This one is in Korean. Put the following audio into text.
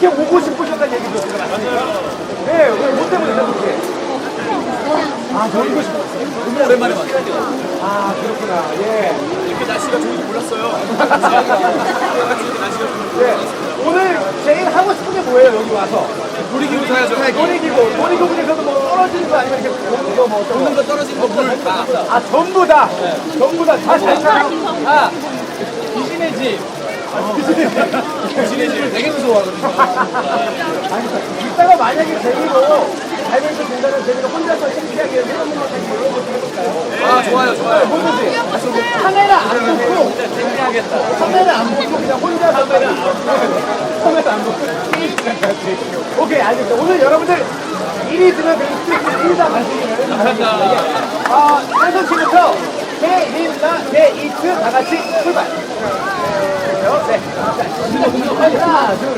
이렇게 오고 싶으셨다는 제가 맞습니까? 네, 왜뭐 때문에 그렇게? 아, 놀고 싶었어요. 너무 오랜만에 왔어요. 아, 그렇구나. 예. 이렇게 날씨가 좋은지 몰랐어요. 이렇게 예. 오늘 제일 하고 싶은 게 뭐예요, 여기 와서? 놀이기구 타야죠. 놀이기구, 놀이기구 중에서도 뭐 떨어지는 거 아니면 이렇게 보는 거 뭐, 오는 거? 거 떨어지는 거 물. 다. 아, 전부 다. 전부 다. 다 잘 타요? 아. 집 되게 무서워하거든요. 이따가 만약에 재미로 알면서 된다는 재미로 혼자서 신기하게 해보는 거 다시 이런 것도 해볼까요? 아, 좋아요, 좋아요. 뭐든지. 카메라 안 보고, 신기하겠다. 카메라 안 보고 그냥 혼자서 카메라 안 보고. 카메라 안 보고. 오케이, 알겠습니다. 오늘 여러분들 일이 들면 스트레스 풀다 가시기를 감사합니다. 아, 한선 씨부터 개린나 개이트 다 같이 출발. 네. 자, 하나, 둘, 셋.